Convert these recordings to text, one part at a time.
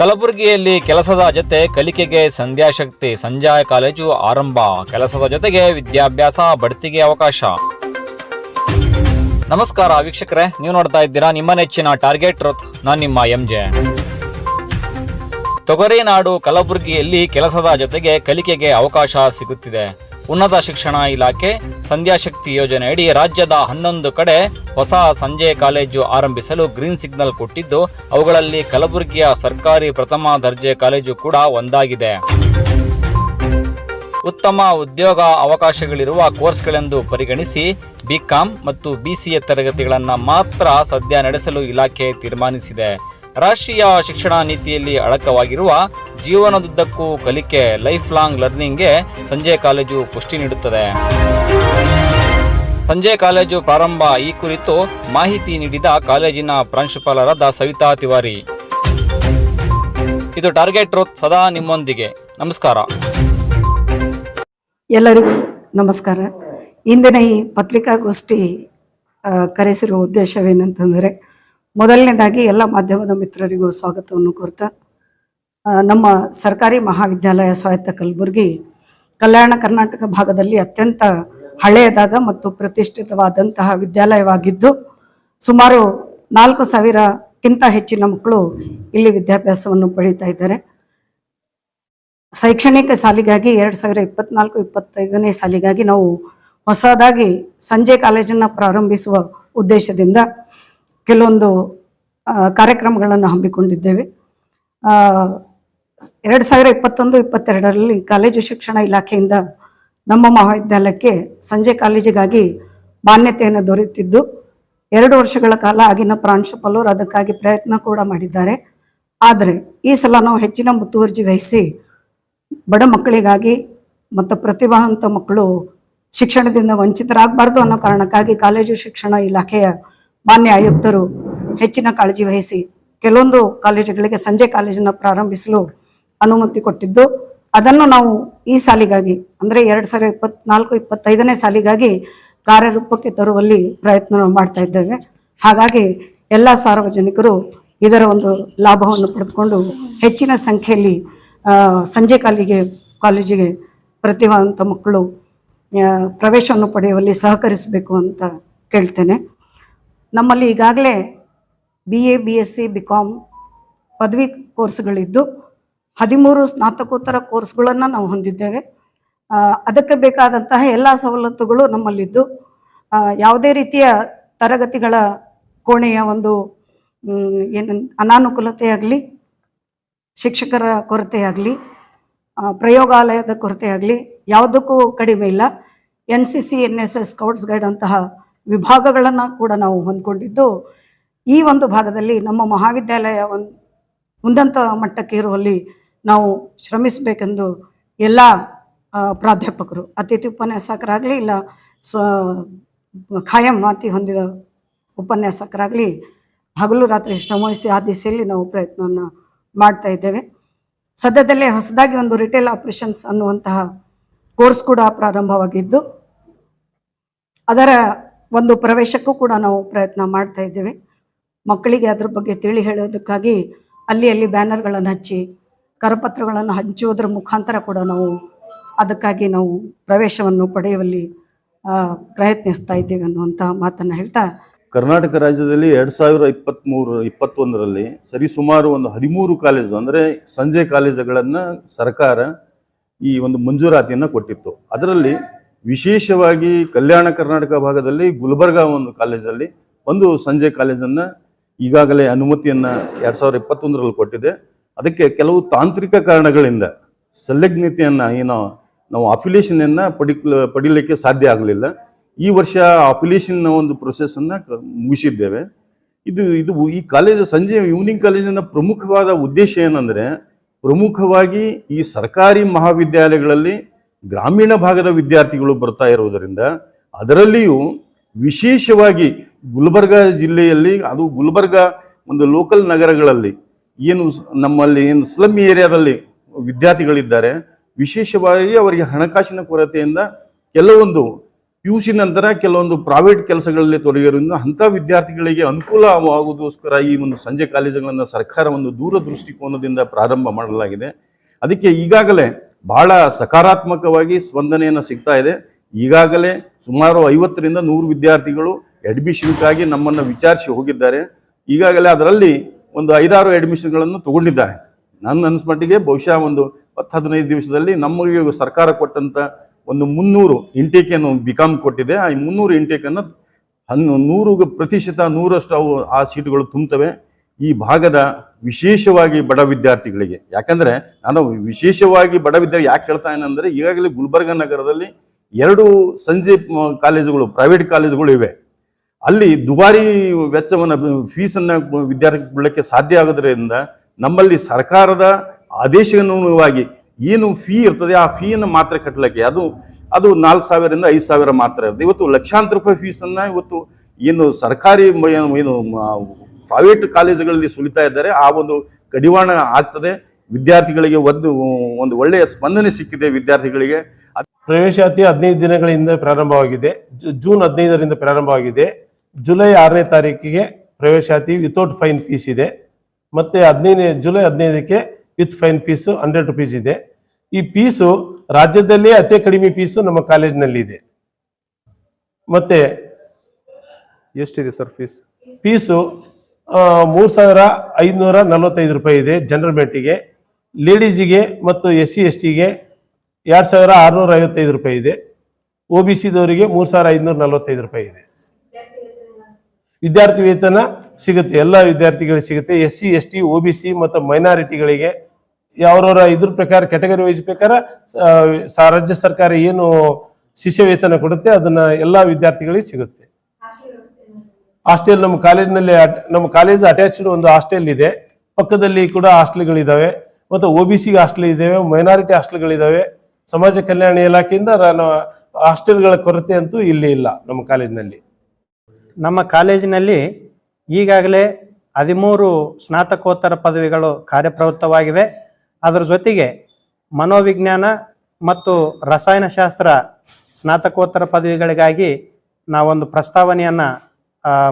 ಕಲಬುರಗಿಯಲ್ಲಿ ಕೆಲಸದ ಜೊತೆ ಕಲಿಕೆಗೆ ಸಂಧ್ಯಾಶಕ್ತಿ, ಸಂಜಯ ಕಾಲೇಜು ಆರಂಭ. ಕೆಲಸದ ಜೊತೆಗೆ ವಿದ್ಯಾಭ್ಯಾಸ, ಬಡ್ತಿಗೆ ಅವಕಾಶ. ನಮಸ್ಕಾರ ವೀಕ್ಷಕರೇ, ನೀವು ನೋಡ್ತಾ ಇದ್ದೀರಾ ನಿಮ್ಮ ನೆಚ್ಚಿನ ಟಾರ್ಗೆಟ್ ರಥ್ ನಾನು ನಿಮ್ಮ ಎಂ ಜೆ. ತೊಗರಿ ನಾಡು ಕಲಬುರಗಿಯಲ್ಲಿ ಕೆಲಸದ ಜೊತೆಗೆ ಕಲಿಕೆಗೆ ಅವಕಾಶ ಸಿಗುತ್ತಿದೆ. ಉನ್ನತ ಶಿಕ್ಷಣ ಇಲಾಖೆ ಸಂಧ್ಯಾಶಕ್ತಿ ಯೋಜನೆಯಡಿ ರಾಜ್ಯದ ಹನ್ನೊಂದು ಕಡೆ ಹೊಸ ಸಂಜೆ ಕಾಲೇಜು ಆರಂಭಿಸಲು ಗ್ರೀನ್ ಸಿಗ್ನಲ್ ಕೊಟ್ಟಿದ್ದು, ಅವುಗಳಲ್ಲಿ ಕಲಬುರಗಿಯ ಸರ್ಕಾರಿ ಪ್ರಥಮ ದರ್ಜೆ ಕಾಲೇಜು ಕೂಡ ಒಂದಾಗಿದೆ. ಉತ್ತಮ ಉದ್ಯೋಗ ಅವಕಾಶಗಳಿರುವ ಕೋರ್ಸ್ಗಳೆಂದು ಪರಿಗಣಿಸಿ ಬಿಕಾಂ ಮತ್ತು ಬಿಸಿಎ ತರಗತಿಗಳನ್ನು ಮಾತ್ರ ಸದ್ಯ ನಡೆಸಲು ಇಲಾಖೆ ತೀರ್ಮಾನಿಸಿದೆ. ರಾಷ್ಟ್ರೀಯ ಶಿಕ್ಷಣ ನೀತಿಯಲ್ಲಿ ಅಡಕವಾಗಿರುವ ಜೀವನದುದ್ದಕ್ಕೂ ಕಲಿಕೆ ಲೈಫ್ ಲಾಂಗ್ ಲರ್ನಿಂಗ್ಗೆ ಸಂಜೆ ಕಾಲೇಜು ಪುಷ್ಟಿ ನೀಡುತ್ತದೆ. ಸಂಜೆ ಕಾಲೇಜು ಪ್ರಾರಂಭ. ಈ ಕುರಿತು ಮಾಹಿತಿ ನೀಡಿದ ಕಾಲೇಜಿನ ಪ್ರಾಂಶುಪಾಲರಾದ ಸವಿತಾ ತಿವಾರಿ. ಇದು ಟಾರ್ಗೆಟ್ ರೋತ್ ಸದಾ ನಿಮ್ಮೊಂದಿಗೆ. ನಮಸ್ಕಾರ. ಎಲ್ಲರಿಗೂ ನಮಸ್ಕಾರ. ಇಂದಿನ ಈ ಪತ್ರಿಕಾಗೋಷ್ಠಿ ಕರೆಸಿರುವ ಉದ್ದೇಶವೇನಂತಂದರೆ ಮೊದಲನೇದಾಗಿ ಎಲ್ಲ ಮಾಧ್ಯಮದ ಮಿತ್ರರಿಗೂ ಸ್ವಾಗತವನ್ನು ಕೋರ್ತಾ ನಮ್ಮ ಸರ್ಕಾರಿ ಮಹಾವಿದ್ಯಾಲಯ ಸ್ವಾಯತ್ತ ಕಲಬುರಗಿ ಕಲ್ಯಾಣ ಕರ್ನಾಟಕ ಭಾಗದಲ್ಲಿ ಅತ್ಯಂತ ಹಳೆಯದಾದ ಮತ್ತು ಪ್ರತಿಷ್ಠಿತವಾದಂತಹ ವಿದ್ಯಾಲಯವಾಗಿದ್ದು, ಸುಮಾರು ನಾಲ್ಕು ಸಾವಿರಕ್ಕಿಂತ ಹೆಚ್ಚಿನ ಮಕ್ಕಳು ಇಲ್ಲಿ ವಿದ್ಯಾಭ್ಯಾಸವನ್ನು ಪಡೀತಾ ಇದ್ದಾರೆ. ಶೈಕ್ಷಣಿಕ ಸಾಲಿಗಾಗಿ ಎರಡು ಸಾವಿರ ಇಪ್ಪತ್ನಾಲ್ಕು ಇಪ್ಪತ್ತೈದನೇ ಸಾಲಿಗಾಗಿ ನಾವು ಹೊಸದಾಗಿ ಸಂಜೆ ಕಾಲೇಜನ್ನು ಪ್ರಾರಂಭಿಸುವ ಉದ್ದೇಶದಿಂದ ಕೆಲವೊಂದು ಕಾರ್ಯಕ್ರಮಗಳನ್ನು ಹಮ್ಮಿಕೊಂಡಿದ್ದೇವೆ. ಎರಡು ಸಾವಿರ ಇಪ್ಪತ್ತೊಂದು, ಇಪ್ಪತ್ತೆರಡರಲ್ಲಿ ಕಾಲೇಜು ಶಿಕ್ಷಣ ಇಲಾಖೆಯಿಂದ ನಮ್ಮ ಮಹಾವಿದ್ಯಾಲಯಕ್ಕೆ ಸಂಜೆ ಕಾಲೇಜಿಗಾಗಿ ಮಾನ್ಯತೆಯನ್ನು ದೊರೆಯುತ್ತಿದ್ದು, ಎರಡು ವರ್ಷಗಳ ಕಾಲ ಆಗಿನ ಪ್ರಾಂಶುಪಾಲರು ಅದಕ್ಕಾಗಿ ಪ್ರಯತ್ನ ಕೂಡ ಮಾಡಿದ್ದಾರೆ. ಆದರೆ, ಈ ಸಲ ನಾವು ಹೆಚ್ಚಿನ ಮುತುವರ್ಜಿ ವಹಿಸಿ ಬಡ ಮಕ್ಕಳಿಗಾಗಿ ಮತ್ತು ಪ್ರತಿಭಾವಂತ ಮಕ್ಕಳು ಶಿಕ್ಷಣದಿಂದ ವಂಚಿತರಾಗಬಾರ್ದು ಅನ್ನೋ ಕಾರಣಕ್ಕಾಗಿ ಕಾಲೇಜು ಶಿಕ್ಷಣ ಇಲಾಖೆಯ ಮಾನ್ಯ ಆಯುಕ್ತರು ಹೆಚ್ಚಿನ ಕಾಳಜಿ ವಹಿಸಿ ಕೆಲವೊಂದು ಕಾಲೇಜುಗಳಿಗೆ ಸಂಜೆ ಕಾಲೇಜನ್ನು ಪ್ರಾರಂಭಿಸಲು ಅನುಮತಿ ಕೊಟ್ಟಿದ್ದು, ಅದನ್ನು ನಾವು ಈ ಸಾಲಿಗಾಗಿ, ಅಂದರೆ ಎರಡು ಸಾವಿರ ಇಪ್ಪತ್ನಾಲ್ಕು, ಇಪ್ಪತ್ತೈದನೇ ಸಾಲಿಗಾಗಿ ಕಾರ್ಯರೂಪಕ್ಕೆ ತರುವಲ್ಲಿ ಪ್ರಯತ್ನ ಮಾಡ್ತಾ ಇದ್ದೇವೆ. ಹಾಗಾಗಿ ಎಲ್ಲ ಸಾರ್ವಜನಿಕರು ಇದರ ಒಂದು ಲಾಭವನ್ನು ಪಡೆದುಕೊಂಡು ಹೆಚ್ಚಿನ ಸಂಖ್ಯೆಯಲ್ಲಿ ಸಂಜೆ ಕಾಲಿಗೆ, ಕಾಲೇಜಿಗೆ ಪ್ರತಿಭಾವಂತ ಮಕ್ಕಳು ಪ್ರವೇಶವನ್ನು ಪಡೆಯುವಲ್ಲಿ ಸಹಕರಿಸಬೇಕು ಅಂತ ಕೇಳ್ತೇನೆ. ನಮ್ಮಲ್ಲಿ ಈಗಾಗಲೇ B A B S C B com ಪದವಿ ಕೋರ್ಸ್ಗಳಿದ್ದು ಹದಿಮೂರು ಸ್ನಾತಕೋತ್ತರ ಕೋರ್ಸ್ಗಳನ್ನು ನಾವು ಹೊಂದಿದ್ದೇವೆ. ಅದಕ್ಕೆ ಬೇಕಾದಂತಹ ಎಲ್ಲ ಸವಲತ್ತುಗಳು ನಮ್ಮಲ್ಲಿದ್ದು. ಯಾವುದೇ ರೀತಿಯ ತರಗತಿಗಳ ಕೋಣೆಯ ಒಂದು ಏನು ಅನಾನುಕೂಲತೆ ಆಗಲಿ, ಶಿಕ್ಷಕರ ಕೊರತೆಯಾಗಲಿ ಪ್ರಯೋಗಾಲಯದ ಕೊರತೆ ಆಗಲಿ ಯಾವುದಕ್ಕೂ ಕಡಿಮೆ ಇಲ್ಲ. N C C N S S scouts guide ಅಂತಹ ವಿಭಾಗಗಳನ್ನು ಕೂಡ ನಾವು ಹೊಂದ್ಕೊಂಡಿದ್ದು ಈ ಒಂದು ಭಾಗದಲ್ಲಿ ನಮ್ಮ ಮಹಾವಿದ್ಯಾಲಯ ಒಂದು ಉನ್ನತ ಮಟ್ಟಕ್ಕೆ ಇರುವಲ್ಲಿ ನಾವು ಶ್ರಮಿಸಬೇಕೆಂದು ಎಲ್ಲ ಪ್ರಾಧ್ಯಾಪಕರು, ಅತಿಥಿ ಉಪನ್ಯಾಸಕರಾಗಲಿ ಇಲ್ಲ, ಸ, ಖಾಯಂ ಮಾತಿ ಹೊಂದಿದ ಉಪನ್ಯಾಸಕರಾಗಲಿ ಹಗಲು ರಾತ್ರಿ ಶ್ರಮವಹಿಸಿ ಆ ದಿಸೆಯಲ್ಲಿ ನಾವು ಪ್ರಯತ್ನವನ್ನು ಮಾಡ್ತಾ ಇದ್ದೇವೆ. ಸದ್ಯದಲ್ಲೇ ಹೊಸದಾಗಿ ಒಂದು ರಿಟೇಲ್ ಆಪರೇಷನ್ಸ್ ಅನ್ನುವಂತಹ ಕೋರ್ಸ್ ಕೂಡ ಪ್ರಾರಂಭವಾಗಿದ್ದು, ಅದರ ಒಂದು ಪ್ರವೇಶಕ್ಕೂ ಕೂಡ ನಾವು ಪ್ರಯತ್ನ ಮಾಡ್ತಾ ಇದ್ದೇವೆ. ಮಕ್ಕಳಿಗೆ ಅದ್ರ ಬಗ್ಗೆ ತಿಳಿ ಹೇಳೋದಕ್ಕಾಗಿ ಅಲ್ಲಿ ಅಲ್ಲಿ ಬ್ಯಾನರ್ಗಳನ್ನು ಹಚ್ಚಿ, ಕರಪತ್ರಗಳನ್ನು ಹಂಚುವುದರ ಮುಖಾಂತರ ಕೂಡ ನಾವು ಅದಕ್ಕಾಗಿ ನಾವು ಪ್ರವೇಶವನ್ನು ಪಡೆಯುವಲ್ಲಿ ಪ್ರಯತ್ನಿಸ್ತಾ ಇದ್ದೇವೆ ಅನ್ನುವಂಥ ಮಾತನ್ನು ಹೇಳ್ತಾ ಕರ್ನಾಟಕ ರಾಜ್ಯದಲ್ಲಿ ಎರಡು ಸಾವಿರ ಇಪ್ಪತ್ತ್ಮೂರು ಇಪ್ಪತ್ತೊಂದರಲ್ಲಿ ಸರಿಸುಮಾರು ಒಂದು ಹದಿಮೂರು ಕಾಲೇಜು ಅಂದರೆ ಸಂಜೆ ಕಾಲೇಜುಗಳನ್ನು ಸರ್ಕಾರ ಈ ಒಂದು ಮಂಜೂರಾತಿಯನ್ನು ಕೊಟ್ಟಿತ್ತು. ಅದರಲ್ಲಿ ವಿಶೇಷವಾಗಿ ಕಲ್ಯಾಣ ಕರ್ನಾಟಕ ಭಾಗದಲ್ಲಿ ಗುಲ್ಬರ್ಗಾ ಒಂದು ಕಾಲೇಜಲ್ಲಿ ಒಂದು ಸಂಜೆ ಕಾಲೇಜನ್ನು ಈಗಾಗಲೇ ಅನುಮತಿಯನ್ನು ಎರಡು ಸಾವಿರದ ಇಪ್ಪತ್ತೊಂದರಲ್ಲಿ ಕೊಟ್ಟಿದೆ. ಅದಕ್ಕೆ ಕೆಲವು ತಾಂತ್ರಿಕ ಕಾರಣಗಳಿಂದ ಸಂಲಗ್ನತೆಯನ್ನು ಏನೋ ನಾವು ಅಫಿಲಿಯೇಷನನ್ನು ಪಡಿಕ್ಲ, ಪಡಿಲಿಕ್ಕೆ ಸಾಧ್ಯ ಆಗಲಿಲ್ಲ. ಈ ವರ್ಷ ಅಫಿಲಿಯೇಷನ್ನ ಒಂದು ಪ್ರೊಸೆಸನ್ನು ಮುಗಿಸಿದ್ದೇವೆ. ಇದು ಇದು ಈ ಕಾಲೇಜು ಸಂಜೆ ಈವ್ನಿಂಗ್ ಕಾಲೇಜಿನ ಪ್ರಮುಖವಾದ ಉದ್ದೇಶ ಏನಂದರೆ ಪ್ರಮುಖವಾಗಿ ಈ ಸರ್ಕಾರಿ ಮಹಾವಿದ್ಯಾಲಯಗಳಲ್ಲಿ ಗ್ರಾಮೀಣ ಭಾಗದ ವಿದ್ಯಾರ್ಥಿಗಳು ಬರ್ತಾ ಇರುವುದರಿಂದ ಅದರಲ್ಲಿಯೂ ವಿಶೇಷವಾಗಿ ಗುಲ್ಬರ್ಗ ಜಿಲ್ಲೆಯಲ್ಲಿ, ಅದು ಗುಲ್ಬರ್ಗ ಒಂದು ಲೋಕಲ್ ನಗರಗಳಲ್ಲಿ ಏನು ನಮ್ಮಲ್ಲಿ ಏನು ಸ್ಲಮ್ ಏರಿಯಾದಲ್ಲಿ ವಿದ್ಯಾರ್ಥಿಗಳಿದ್ದಾರೆ, ವಿಶೇಷವಾಗಿ ಅವರಿಗೆ ಹಣಕಾಸಿನ ಕೊರತೆಯಿಂದ ಕೆಲವೊಂದು ಯು ಸಿ ನಂತರ ಕೆಲವೊಂದು ಪ್ರೈವೇಟ್ ಕೆಲಸಗಳಲ್ಲಿ ತೊಡಗಿರೋದ್ರಿಂದ ಅಂಥ ವಿದ್ಯಾರ್ಥಿಗಳಿಗೆ ಅನುಕೂಲ ಆಗುವುದಕ್ಕೋಸ್ಕರ ಈ ಒಂದು ಸಂಜೆ ಕಾಲೇಜುಗಳನ್ನು ಸರ್ಕಾರ ಒಂದು ದೂರದೃಷ್ಟಿಕೋನದಿಂದ ಪ್ರಾರಂಭ ಮಾಡಲಾಗಿದೆ. ಅದಕ್ಕೆ ಈಗಾಗಲೇ ಬಹಳ ಸಕಾರಾತ್ಮಕವಾಗಿ ಸ್ಪಂದನೆಯನ್ನು ಸಿಗ್ತಾ ಇದೆ. ಈಗಾಗಲೇ ಸುಮಾರು ಐವತ್ತರಿಂದ ನೂರು ವಿದ್ಯಾರ್ಥಿಗಳು ಅಡ್ಮಿಷನ್ಗಾಗಿ ನಮ್ಮನ್ನು ವಿಚಾರಿಸಿ ಹೋಗಿದ್ದಾರೆ. ಈಗಾಗಲೇ ಅದರಲ್ಲಿ ಒಂದು ಐದಾರು ಅಡ್ಮಿಷನ್ಗಳನ್ನು ತಗೊಂಡಿದ್ದಾರೆ. ನನ್ನ ಅನಿಸ್ಮಟ್ಟಿಗೆ ಬಹುಶಃ ಒಂದು ಹತ್ತು ಹದಿನೈದು ದಿವಸದಲ್ಲಿ ನಮಗೆ ಸರ್ಕಾರ ಕೊಟ್ಟಂಥ ಒಂದು ಮುನ್ನೂರು ಇಂಟೇಕನ್ನು ಬಿಕಾಮ್ ಕೊಟ್ಟಿದೆ. ಆ ಮುನ್ನೂರು ಇಂಟೇಕನ್ನು ಹನ್ನು ನೂರು ಪ್ರತಿಶತ ನೂರಷ್ಟು ಅವು ಆ ಸೀಟುಗಳು ತುಂಬುತ್ತವೆ ಈ ಭಾಗದ ವಿಶೇಷವಾಗಿ ಬಡ ವಿದ್ಯಾರ್ಥಿಗಳಿಗೆ. ಯಾಕಂದ್ರೆ ನಾನು ವಿಶೇಷವಾಗಿ ಬಡ ವಿದ್ಯಾರ್ಥಿ ಯಾಕೆ ಹೇಳ್ತಾ ಏನಂದ್ರೆ ಈಗಾಗಲೇ ಗುಲ್ಬರ್ಗ ನಗರದಲ್ಲಿ ಎರಡು ಸಂಜೆ ಕಾಲೇಜುಗಳು ಪ್ರೈವೇಟ್ ಕಾಲೇಜುಗಳು ಇವೆ. ಅಲ್ಲಿ ದುಬಾರಿ ವೆಚ್ಚವನ್ನು ಫೀಸನ್ನು ವಿದ್ಯಾರ್ಥಿ ಬಿಡಲಿಕ್ಕೆ ಸಾಧ್ಯ ಆಗೋದ್ರಿಂದ ನಮ್ಮಲ್ಲಿ ಸರ್ಕಾರದ ಆದೇಶಾನುಗುಣವಾಗಿ ಏನು ಫೀ ಇರ್ತದೆ, ಆ ಫೀಯನ್ನು ಮಾತ್ರ ಕಟ್ಟಲಿಕ್ಕೆ ಅದು ಅದು ನಾಲ್ಕು ಸಾವಿರದಿಂದ ಐದು ಸಾವಿರ ಮಾತ್ರ ಇರ್ತದೆ. ಇವತ್ತು ಲಕ್ಷಾಂತರ ರೂಪಾಯಿ ಫೀಸನ್ನು ಇವತ್ತು ಏನು ಸರ್ಕಾರಿ ಏನು ಪ್ರೈವೇಟ್ ಕಾಲೇಜುಗಳಲ್ಲಿ ಸುಲಿತಾ ಇದ್ದಾರೆ ಆ ಒಂದು ಕಡಿವಾಣ ಆಗ್ತದೆ. ವಿದ್ಯಾರ್ಥಿಗಳಿಗೆ ಒಂದು ಒಂದು ಒಳ್ಳೆಯ ಸ್ಪಂದನೆ ಸಿಕ್ಕಿದೆ ವಿದ್ಯಾರ್ಥಿಗಳಿಗೆ. ಪ್ರವೇಶಾತಿ ಹದಿನೈದು ದಿನಗಳಿಂದ ಪ್ರಾರಂಭವಾಗಿದೆ. ಜೂನ್ ಹದಿನೈದರಿಂದ ಪ್ರಾರಂಭವಾಗಿದೆ. ಜುಲೈ ಆರನೇ ತಾರೀಕಿಗೆ ಪ್ರವೇಶಾತಿ ವಿತೌಟ್ ಫೈನ್ ಫೀಸ್ ಇದೆ. ಮತ್ತೆ ಹದಿನೈದು ಜುಲೈ ಹದಿನೈದಕ್ಕೆ with fine fees hundred rupees ಇದೆ. ಈ ಫೀಸು ರಾಜ್ಯದಲ್ಲೇ ಅತಿ ಕಡಿಮೆ ಫೀಸು ನಮ್ಮ ಕಾಲೇಜಿನಲ್ಲಿ ಇದೆ. ಮತ್ತೆ ಎಷ್ಟಿದೆ ಸರ್ ಫೀಸ್ ಫೀಸು ಮೂರು ಸಾವಿರ ಐದುನೂರ ನಲವತ್ತೈದು ರೂಪಾಯಿ ಇದೆ ಜನರಲ್ ಮ್ಯಾಟಿಗೆ ಲೇಡೀಸಿಗೆ ಮತ್ತು ಎಸ್ ಸಿ ಎಸ್ ಟಿಗೆ ಎರಡು ಸಾವಿರ ಆರುನೂರ ಐವತ್ತೈದು ರೂಪಾಯಿ ಇದೆ. ಒ ಬಿ ಸಿದವರಿಗೆ ಮೂರು ಸಾವಿರ ಐದುನೂರ ನಲವತ್ತೈದು ರೂಪಾಯಿ ಇದೆ. ವಿದ್ಯಾರ್ಥಿ ವೇತನ ಸಿಗುತ್ತೆ, ಎಲ್ಲ ವಿದ್ಯಾರ್ಥಿಗಳಿಗೆ ಸಿಗುತ್ತೆ. S C S T O B C ಮತ್ತು ಮೈನಾರಿಟಿಗಳಿಗೆ ಯಾವ್ರವರ ಇದ್ರ ಪ್ರಕಾರ ಕ್ಯಾಟಗರಿ ವೈಸ್ ಪ್ರಕಾರ ರಾಜ್ಯ ಸರ್ಕಾರ ಏನು ಶಿಷ್ಯ ವೇತನ ಕೊಡುತ್ತೆ, ಅದನ್ನ ಎಲ್ಲ ವಿದ್ಯಾರ್ಥಿಗಳಿಗೆ ಸಿಗುತ್ತೆ. ಹಾಸ್ಟೆಲ್ ನಮ್ಮ ಕಾಲೇಜಿನಲ್ಲಿ ನಮ್ಮ ಕಾಲೇಜ್ ಅಟ್ಯಾಚ್ಡ್ ಒಂದು ಹಾಸ್ಟೆಲ್ ಇದೆ. ಪಕ್ಕದಲ್ಲಿ ಕೂಡ ಹಾಸ್ಟೆಲ್ಗಳಿದ್ದಾವೆ ಮತ್ತು ಒ ಬಿ ಸಿ ಹಾಸ್ಟೆಲ್ ಇದ್ದಾವೆ ಮೈನಾರಿಟಿ ಹಾಸ್ಟೆಲ್ಗಳಿದ್ದಾವೆ ಸಮಾಜ ಕಲ್ಯಾಣ ಇಲಾಖೆಯಿಂದ ನಾನು ಹಾಸ್ಟೆಲ್ಗಳ ಕೊರತೆ ಅಂತೂ ಇಲ್ಲಿ ಇಲ್ಲ ನಮ್ಮ ಕಾಲೇಜಿನಲ್ಲಿ. ನಮ್ಮ ಕಾಲೇಜಿನಲ್ಲಿ ಈಗಾಗಲೇ ಹದಿಮೂರು ಸ್ನಾತಕೋತ್ತರ ಪದವಿಗಳು ಕಾರ್ಯಪ್ರವೃತ್ತವಾಗಿವೆ. ಅದರ ಜೊತೆಗೆ ಮನೋವಿಜ್ಞಾನ ಮತ್ತು ರಸಾಯನಶಾಸ್ತ್ರ ಸ್ನಾತಕೋತ್ತರ ಪದವಿಗಳಿಗಾಗಿ ನಾವೊಂದು ಪ್ರಸ್ತಾವನೆಯನ್ನು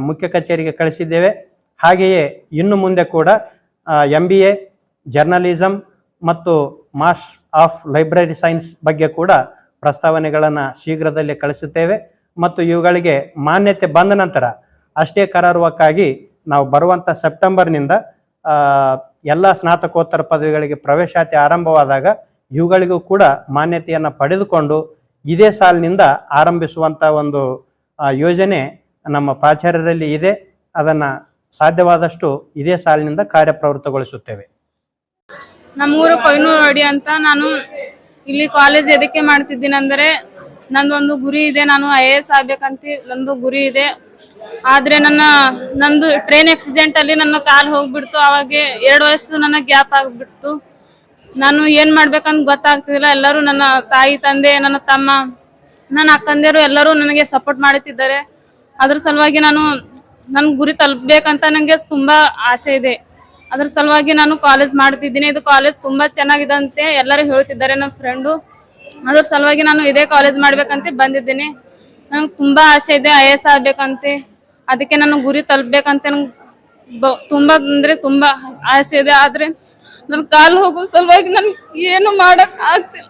ಮುಖ್ಯ ಕಚೇರಿಗೆ ಕಳಿಸಿದ್ದೇವೆ. ಹಾಗೆಯೇ ಇನ್ನು ಮುಂದೆ ಕೂಡ ಎಂ ಬಿ ಎ ಜರ್ನಲಿಸಮ್ ಮತ್ತು ಮಾಸ್ ಆಫ್ ಲೈಬ್ರರಿ ಸೈನ್ಸ್ ಬಗ್ಗೆ ಕೂಡ ಪ್ರಸ್ತಾವನೆಗಳನ್ನು ಶೀಘ್ರದಲ್ಲೇ ಕಳಿಸುತ್ತೇವೆ. ಮತ್ತು ಇವುಗಳಿಗೆ ಮಾನ್ಯತೆ ಬಂದ ನಂತರ ಅಷ್ಟೇ ಕರಾರುವಕ್ಕಾಗಿ ನಾವು ಬರುವಂಥ ಸೆಪ್ಟೆಂಬರ್ನಿಂದ ಎಲ್ಲ ಸ್ನಾತಕೋತ್ತರ ಪದವಿಗಳಿಗೆ ಪ್ರವೇಶಾತಿ ಆರಂಭವಾದಾಗ ಇವುಗಳಿಗೂ ಕೂಡ ಮಾನ್ಯತೆಯನ್ನು ಪಡೆದುಕೊಂಡು ಇದೇ ಸಾಲಿನಿಂದ ಆರಂಭಿಸುವಂಥ ಒಂದು ಯೋಜನೆ ನಮ್ಮ ಪ್ರಾಚಾರ್ಯರಲ್ಲಿ ಇದೆ. ಅದನ್ನ ಸಾಧ್ಯವಾದಷ್ಟು ಇದೇ ಸಾಲಿನಿಂದ ಕಾರ್ಯಪ್ರವೃತ್ತಗೊಳಿಸುತ್ತೇವೆ. ನಮ್ಮೂರು ಕೊಯ್ನೂರು ಅಡಿ ಅಂತ ನಾನು ಇಲ್ಲಿ ಕಾಲೇಜ್ ಎದಕ್ಕೆ ಮಾಡ್ತಿದ್ದೀನಿ ಅಂದರೆ ನಂದೊಂದು ಗುರಿ ಇದೆ. ನಾನು ಐ ಎ ಎಸ್ ಆಗ್ಬೇಕಂತ ನಂದು ಗುರಿ ಇದೆ. ಆದ್ರೆ ನನ್ನ, ನಂದು ಟ್ರೈನ್ ಆಕ್ಸಿಡೆಂಟ್ ಅಲ್ಲಿ ನನ್ನ ಕಾಲು ಹೋಗ್ಬಿಡ್ತು. ಅವಾಗ ಎರಡು ವರ್ಷ ನನ್ನ ಗ್ಯಾಪ್ ಆಗ್ಬಿಡ್ತು. ನಾನು ಏನ್ ಮಾಡ್ಬೇಕಂತ ಗೊತ್ತಾಗ್ತಿಲ್ಲ. ಎಲ್ಲರೂ ನನ್ನ ತಾಯಿ, ತಂದೆ, ನನ್ನ ತಮ್ಮ, ನನ್ನ ಅಕ್ಕಂದಿರು ಎಲ್ಲರೂ ನನಗೆ ಸಪೋರ್ಟ್ ಮಾಡುತ್ತಿದ್ದಾರೆ. ಅದ್ರ ಸಲುವಾಗಿ ನಾನು ನನ್ನ ಗುರಿ ತಲುಪಬೇಕಂತ ನನಗೆ ತುಂಬಾ ಆಸೆ ಇದೆ. ಅದ್ರ ಸಲುವಾಗಿ ನಾನು ಕಾಲೇಜ್ ಮಾಡ್ತಿದ್ದೀನಿ. ಇದು ಕಾಲೇಜ್ ತುಂಬಾ ಚೆನ್ನಾಗಿದೆ ಅಂತೆ ಎಲ್ಲರೂ ಹೇಳ್ತಿದ್ದಾರೆ ನನ್ನ ಫ್ರೆಂಡು ಅದ್ರ ಸಲುವಾಗಿ ನಾನು ಇದೇ ಕಾಲೇಜ್ ಮಾಡ್ಬೇಕಂತ ಬಂದಿದ್ದೀನಿ. ನಂಗೆ ತುಂಬಾ ಆಸೆ ಇದೆ ಐ ಎಸ್ ಆಗ್ಬೇಕಂತೆ. ಅದಕ್ಕೆ ನಾನು ಗುರಿ ತಲುಪಬೇಕಂತ ನಂಗೆ ತುಂಬಾ ಅಂದ್ರೆ ತುಂಬಾ ಆಸೆ ಇದೆ. ಆದ್ರೆ ನನ್ನ ಕಾಲು ಹೋಗೋ ಸಲುವಾಗಿ ನನ್ಗೆ ಏನು ಮಾಡಕ್ ಆಗ್ತಿಲ್ಲ.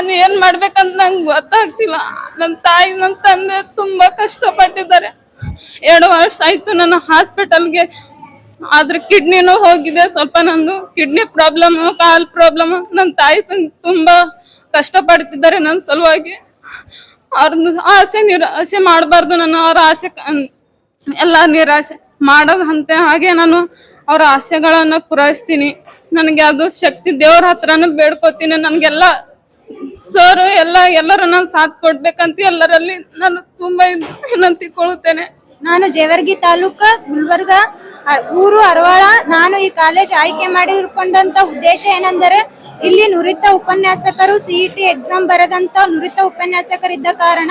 ನಾನು ಏನ್ ಮಾಡ್ಬೇಕಂತ ನಂಗೆ ಗೊತ್ತಾಗ್ತಿಲ್ಲ. ನನ್ನ ತಾಯಿ ನನ್ನ ತಂದೆ ತುಂಬಾ ಕಷ್ಟಪಟ್ಟಿದ್ದಾರೆ. ಎರಡು ವರ್ಷ ಆಯ್ತು ನನ್ನ ಹಾಸ್ಪಿಟಲ್ಗೆ ಆದ್ರೆ ಕಿಡ್ನಿನೂ ಹೋಗಿದೆ. ಸ್ವಲ್ಪ ನಂದು ಕಿಡ್ನಿ ಪ್ರಾಬ್ಲಮ್ ಕಾಲ್ ಪ್ರಾಬ್ಲಮ್ ನನ್ನ ತಾಯಿ ತಂದ್ ತುಂಬಾ ಕಷ್ಟಪಡ್ತಿದ್ದಾರೆ ನನ್ನ ಸಲುವಾಗಿ. ಅವ್ರನ್ನ ಆಸೆ ನಿರಾಸೆ ಮಾಡಬಾರ್ದು ನಾನು ಅವ್ರ ಆಸೆ ಎಲ್ಲ ನಿರಾಸೆ ಮಾಡೋದಂತೆ. ಹಾಗೆ ನಾನು ಅವ್ರ ಆಸೆಗಳನ್ನ ಪೂರೈಸ್ತೀನಿ. ನನಗೆ ಅದು ಶಕ್ತಿ ದೇವ್ರ ಹತ್ರನೂ ಬೇಡ್ಕೋತೀನಿ. ನನಗೆಲ್ಲ ಸರ್, ಎಲ್ಲ, ಎಲ್ಲರೂ ನಾನು ಸಾಥ್ ಕೊಡ್ಬೇಕಂತ ಎಲ್ಲರಲ್ಲಿ ನಾನು ತುಂಬಾ ವಿನಂತಿಕೊಳ್ಳುತ್ತೇನೆ. ನಾನು ಜೇವರ್ಗಿ ತಾಲೂಕ ಗುಲ್ಬರ್ಗ ಊರು ಅರವಾಳ. ನಾನು ಈ ಕಾಲೇಜ್ ಆಯ್ಕೆ ಮಾಡಿಕೊಂಡಂತ ಉದ್ದೇಶ ಏನೆಂದರೆ ಇಲ್ಲಿ ನುರಿತ ಉಪನ್ಯಾಸಕರು ಸಿಇಟಿ ಎಕ್ಸಾಮ್ ಬರೆದಂತ ನುರಿತ ಉಪನ್ಯಾಸಕರಿದ್ದ ಕಾರಣ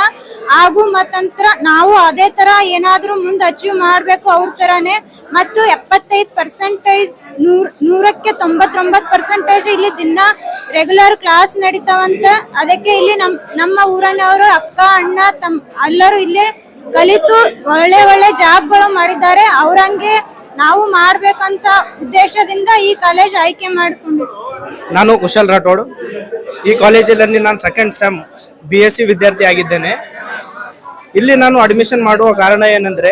ಹಾಗೂ ಮತಂತ್ರ ನಾವು ಅದೇ ತರ ಏನಾದ್ರೂ ಮುಂದೆ ಅಚೀವ್ ಮಾಡ್ಬೇಕು ಅವ್ರ ತರಾನೇ. ಮತ್ತು ಎಪ್ಪತ್ತೈದು ಪರ್ಸೆಂಟೇಜ್ ನೂರ್, ನೂರಕ್ಕೆ ತೊಂಬತ್ತೊಂಬತ್ತು ಪರ್ಸೆಂಟೇಜ್ ಇಲ್ಲಿ ದಿನ ರೆಗ್ಯುಲರ್ ಕ್ಲಾಸ್ ನಡೀತಾವಂತ. ಅದಕ್ಕೆ ಇಲ್ಲಿ ನಮ್, ನಮ್ಮ ಊರನವರು ಅಕ್ಕ, ಅಣ್ಣ, ತಮ್, ಎಲ್ಲರೂ ಇಲ್ಲೇ ಕಲಿತು ಒಳ್ಳೆ ಒಳ್ಳೆ ಜಾಬ್ಗಳು ಮಾಡಿದ್ದಾರೆ. ಅವ್ರಂಗೆ ನಾವು ಮಾಡ್ಬೇಕಂತ ಉದ್ದೇಶದಿಂದ ಈ ಕಾಲೇಜ್ ಆಯ್ಕೆ ಮಾಡಿಕೊಂಡು ನಾನು ಕುಶಲ್ ರಾಠೋಡ್. ಈ ಕಾಲೇಜಲ್ಲಿ ನಾನು second sem B S C ವಿದ್ಯಾರ್ಥಿ ಆಗಿದ್ದೇನೆ. ಇಲ್ಲಿ ನಾನು ಅಡ್ಮಿಷನ್ ಮಾಡುವ ಕಾರಣ ಏನಂದ್ರೆ,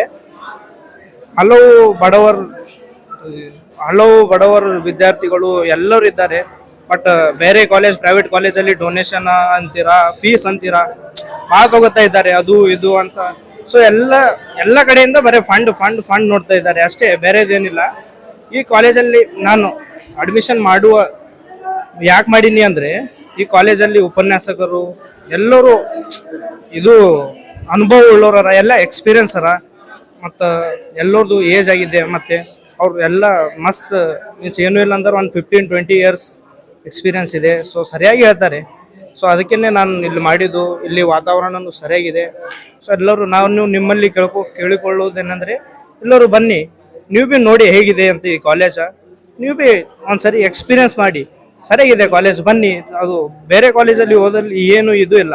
ಹಲವು ಬಡವರು ಹಲವು ಬಡವರು ವಿದ್ಯಾರ್ಥಿಗಳು ಎಲ್ಲರೂ ಇದ್ದಾರೆ. ಬಟ್ ಬೇರೆ ಕಾಲೇಜ್ ಪ್ರೈವೇಟ್ ಕಾಲೇಜಲ್ಲಿ ಡೊನೇಷನ್ ಅಂತೀರಾ ಫೀಸ್ ಅಂತೀರಾ ಭಾಳ ತಗೋತಾ ಇದ್ದಾರೆ. ಅದು, ಇದು ಅಂತ. ಸೊ ಎಲ್ಲ ಎಲ್ಲ ಕಡೆಯಿಂದ ಬರೀ ಫಂಡ್ ಫಂಡ್ ಫಂಡ್ ನೋಡ್ತಾ ಇದ್ದಾರೆ. ಅಷ್ಟೇ, ಬೇರೆದೇನಿಲ್ಲ. ಈ ಕಾಲೇಜಲ್ಲಿ ನಾನು ಅಡ್ಮಿಷನ್ ಮಾಡುವ, ಯಾಕೆ ಮಾಡೀನಿ ಅಂದರೆ, ಈ ಕಾಲೇಜಲ್ಲಿ ಉಪನ್ಯಾಸಕರು, ಎಲ್ಲರೂ ಇದು ಅನುಭವ ಉಳ್ಳೋರ ಎಲ್ಲ ಎಕ್ಸ್ಪೀರಿಯನ್ಸ್ ಅರ, ಮತ್ತು ಎಲ್ಲರದು ಏಜ್ ಆಗಿದೆ, ಮತ್ತು ಅವ್ರು ಎಲ್ಲ ಮಸ್ತ್, ಮೀನ್ಸ್ ಏನೂ ಇಲ್ಲ ಅಂದ್ರೆ ಒಂದು ಫಿಫ್ಟೀನ್ ಟ್ವೆಂಟಿ ಇಯರ್ಸ್ ಎಕ್ಸ್ಪೀರಿಯನ್ಸ್ ಇದೆ. ಸೊ ಸರಿಯಾಗಿ ಹೇಳ್ತಾರೆ. ಸೊ ಅದಕ್ಕೇ ನಾನು ಇಲ್ಲಿ ಮಾಡಿದ್ದು. ಇಲ್ಲಿ ವಾತಾವರಣನೂ ಸರಿಯಾಗಿದೆ. ಸೊ ಎಲ್ಲರೂ ನಾನು ನಿಮ್ಮಲ್ಲಿ ಕೇಳ್ಕೊ, ಕೇಳಿಕೊಳ್ಳೋದೇನೆಂದರೆ, ಎಲ್ಲರೂ ಬನ್ನಿ. ನೀವು ಬಿ ನೋಡಿ ಹೇಗಿದೆ ಅಂತ ಈ ಕಾಲೇಜ ನೀವು ಬಿ ಒಂದ್ಸರಿ ಎಕ್ಸ್ಪೀರಿಯನ್ಸ್ ಮಾಡಿ. ಸರಿಯಾಗಿದೆ ಕಾಲೇಜ್ ಬನ್ನಿ. ಅದು ಬೇರೆ ಕಾಲೇಜಲ್ಲಿ ಓದಲ್ಲಿ ಏನು ಇದು ಇಲ್ಲ.